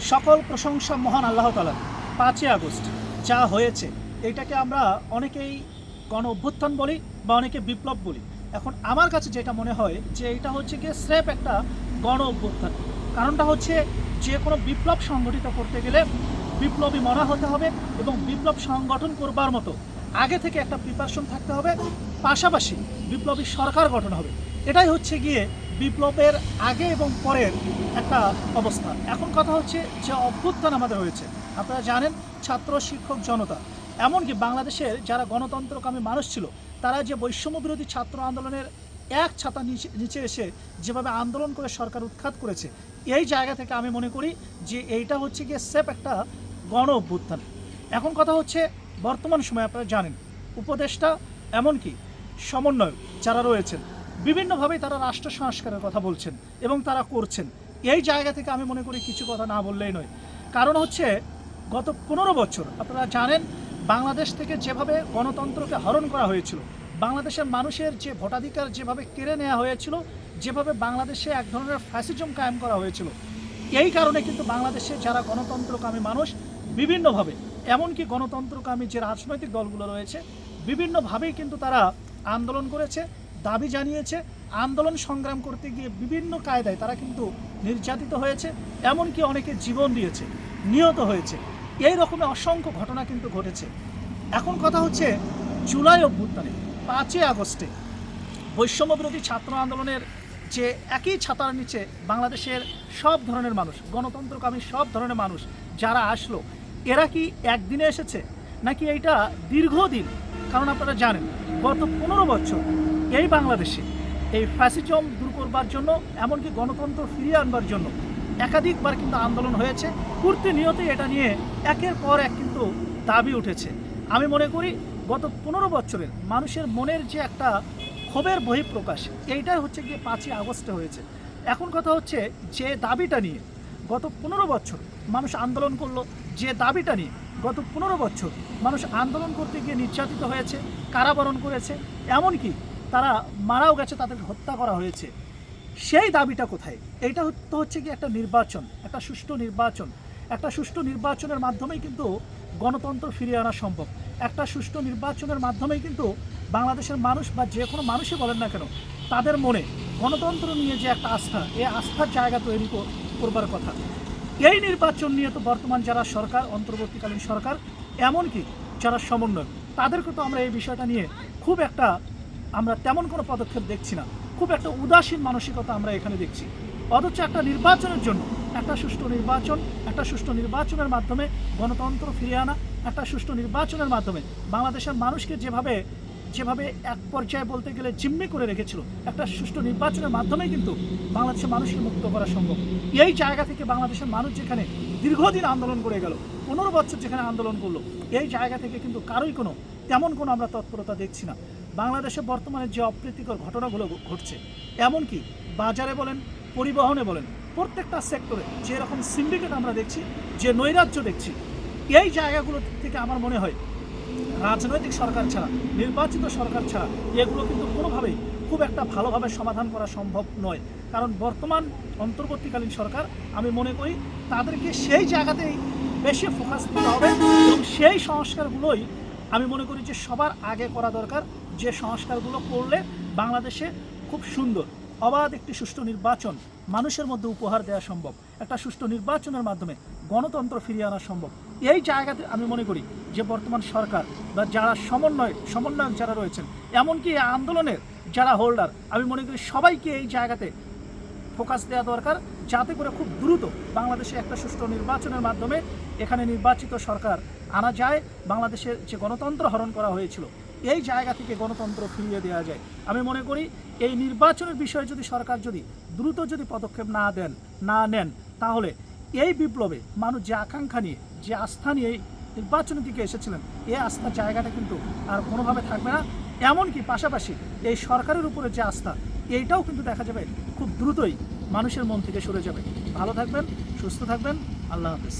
সকল প্রশংসা মহান আল্লাহ তালা পাঁচই আগস্ট, যা হয়েছে, এটাকে আমরা অনেকেই গণ অভ্যুত্থান বলি বা অনেকে বিপ্লব বলি। এখন আমার কাছে যেটা মনে হয় যে এটা হচ্ছে গিয়ে স্রেফ একটা গণ অভ্যুত্থান। কারণটা হচ্ছে যে কোনো বিপ্লব সংগঠিত করতে গেলে বিপ্লবী মনা হতে হবে এবং বিপ্লব সংগঠন করবার মতো আগে থেকে একটা প্রিপারেশন থাকতে হবে। পাশাপাশি বিপ্লবী সরকার গঠন হবে। এটাই হচ্ছে গিয়ে বিপ্লবের আগে এবং পরের একটা অবস্থা। এখন কথা হচ্ছে যে অভ্যুত্থান আমাদের হয়েছে। আপনারা জানেন, ছাত্র, শিক্ষক, জনতা। এমনকি বাংলাদেশের যারা গণতন্ত্রকামী মানুষ ছিল, তারা যে বৈষম্য বিরোধী ছাত্র আন্দোলনের এক ছাতা নিচে এসে যেভাবে আন্দোলন করে সরকার উৎখাত করেছে, এই জায়গা থেকে আমি মনে করি যে এইটা হচ্ছে গিয়ে সেফ একটা গণ অভ্যুত্থান। এখন কথা হচ্ছে বর্তমান সময়ে আপনারা জানেন, উপদেষ্টা এমনকি সমন্বয় যারা রয়েছেন বিভিন্নভাবেই তারা রাষ্ট্র সংস্কারের কথা বলছেন এবং তারা করছেন। এই জায়গা থেকে আমি মনে করি কিছু কথা না বললেই নয়। কারণ হচ্ছে, গত পনেরো বছর, আপনারা জানেন, বাংলাদেশ থেকে যেভাবে গণতন্ত্রকে হরণ করা হয়েছিল, বাংলাদেশের মানুষের যে ভোটাধিকার যেভাবে কেড়ে নেওয়া হয়েছিল, যেভাবে বাংলাদেশে এক ধরনের ফ্যাসিজম কায়েম করা হয়েছিল, এই কারণে কিন্তু বাংলাদেশে যারা গণতন্ত্রকামী মানুষ, বিভিন্নভাবে, এমনকি গণতন্ত্রকামী যে রাজনৈতিক দলগুলো রয়েছে, বিভিন্নভাবেই কিন্তু তারা আন্দোলন করেছে দাবি জানিয়েছে, আন্দোলন সংগ্রাম করতে গিয়ে বিভিন্ন কায়দায় তারা কিন্তু নির্যাতিত হয়েছে, এমনকি অনেকে জীবন দিয়েছে, নিহত হয়েছে। এই রকমের অসংখ্য ঘটনা কিন্তু ঘটেছে। এখন কথা হচ্ছে জুলাই অভ্যুত্থানে, পাঁচই আগস্টে, বৈষম্য বিরোধী ছাত্র আন্দোলনের যে একই ছাতার নিচে বাংলাদেশের সব ধরনের মানুষ, গণতন্ত্রকামী সব ধরনের মানুষ যারা আসলো, এরা কি একদিনে এসেছে? নাকি এইটা দীর্ঘদিন? কারণ আপনারা জানেন, গত পনেরো বছর এই বাংলাদেশে এই ফ্যাসিজম দূর করবার জন্য, এমনকি গণতন্ত্র ফিরিয়ে আনবার জন্য একাধিকবার কিন্তু আন্দোলন হয়েছে। প্রতিনিয়তই এটা নিয়ে একের পর এক কিন্তু দাবি উঠেছে। আমি মনে করি গত পনেরো বছরের মানুষের মনের যে একটা ক্ষোভের বহিঃপ্রকাশ, এইটাই হচ্ছে গিয়ে পাঁচই আগস্টে হয়েছে। এখন কথা হচ্ছে যে দাবিটা নিয়ে গত পনেরো বছর মানুষ আন্দোলন করল, যে দাবিটা নিয়ে গত পনেরো বছর মানুষ আন্দোলন করতে গিয়ে নির্যাতিত হয়েছে, কারাবরণ করেছে, এমনকি তারা মারাও গেছে তাদেরকে হত্যা করা হয়েছে। সেই দাবিটা কোথায়? হত- তো হচ্ছে কি একটা নির্বাচন, একটা সুষ্ঠু নির্বাচন। একটা সুষ্ঠু নির্বাচনের মাধ্যমেই কিন্তু গণতন্ত্র ফিরিয়ে আনা সম্ভব। একটা সুষ্ঠু নির্বাচনের মাধ্যমেই কিন্তু বাংলাদেশের মানুষ বা যে কোনো মানুষই বলেন না কেন, তাদের মনে গণতন্ত্র নিয়ে যে একটা আস্থা এই আস্থার জায়গা তৈরি করবার কথা। এই নির্বাচন নিয়ে তো বর্তমান যারা সরকার, অন্তর্বর্তীকালীন সরকার, এমনকি যারা সমন্বয় তাদেরকে তো আমরা এই বিষয়টা নিয়ে খুব একটা আমরা তেমন কোনো পদক্ষেপ দেখছি না। খুব একটা উদাসীন মানসিকতা আমরা এখানে দেখছি। অথচ একটা নির্বাচনের জন্য একটা সুষ্ঠু নির্বাচন, একটা সুষ্ঠু নির্বাচনের মাধ্যমে গণতন্ত্র ফিরিয়ে আনা, একটা সুষ্ঠু নির্বাচনের মাধ্যমে বাংলাদেশের মানুষকে যেভাবে যেভাবে এক পর্যায়ে বলতে গেলে জিম্মি করে রেখেছিল, একটা সুষ্ঠু নির্বাচনের মাধ্যমেই কিন্তু বাংলাদেশের মানুষকে মুক্ত করা সম্ভব। এই জায়গা থেকে বাংলাদেশের মানুষ যেখানে দীর্ঘদিন আন্দোলন করে গেল, পনেরো বছর যেখানে আন্দোলন করল, এই জায়গা থেকে কিন্তু কারোই কোনো, তেমন কোনো আমরা তৎপরতা দেখছি না। বাংলাদেশে বর্তমানে যে অপ্রীতিকর ঘটনাগুলো ঘটছে, এমনকি বাজারে বলেন, পরিবহনে বলেন, প্রত্যেকটা সেক্টরে যে রকম সিন্ডিকেট আমরা দেখছি, যে নৈরাজ্য দেখছি, এই জায়গাগুলো থেকে আমার মনে হয় রাজনৈতিক সরকার ছাড়া, নির্বাচিত সরকার ছাড়া এগুলো কিন্তু কোনোভাবেই খুব একটা ভালোভাবে সমাধান করা সম্ভব নয়। কারণ বর্তমান অন্তর্বর্তীকালীন সরকার, আমি মনে করি, তাদেরকে সেই জায়গাতেই বেশি ফোকাস দিতে হবে এবং সেই সংস্কারগুলোই আমি মনে করি যে সবার আগে করা দরকার। যে সংস্কারগুলো করলে বাংলাদেশে খুব সুন্দর, অবাধ একটি সুষ্ঠু নির্বাচন মানুষের মধ্যে উপহার দেওয়া সম্ভব। একটা সুষ্ঠু নির্বাচনের মাধ্যমে গণতন্ত্র ফিরিয়ে আনা সম্ভব। এই জায়গাতে আমি মনে করি যে বর্তমান সরকার বা যারা সমন্বয়, সমন্বয়ক যারা রয়েছেন, এমনকি আন্দোলনের যারা হোল্ডার আমি মনে করি সবাইকে এই জায়গাতে ফোকাস দেওয়া দরকার যাতে করে খুব দ্রুত বাংলাদেশে একটা সুষ্ঠু নির্বাচনের মাধ্যমে এখানে নির্বাচিত সরকার আনা যায়। বাংলাদেশের যে গণতন্ত্র হরণ করা হয়েছিল এই জায়গা থেকে গণতন্ত্র ফিরিয়ে দেওয়া যায়। আমি মনে করি এই নির্বাচনের বিষয়ে যদি সরকার যদি দ্রুত যদি পদক্ষেপ না দেন, না নেন, তাহলে এই বিপ্লবে মানুষ যে আকাঙ্ক্ষা নিয়ে, যে আস্থা নিয়ে নির্বাচনের দিকে এসেছিলেন, এই আস্থার জায়গাটা কিন্তু আর কোনোভাবে থাকবে না। এমনকি পাশাপাশি এই সরকারের উপরে যে আস্থা, এইটাও কিন্তু দেখা যাবে খুব দ্রুতই মানুষের মন থেকে সরে যাবে। ভালো থাকবেন, সুস্থ থাকবেন, আল্লাহ হাফেজ।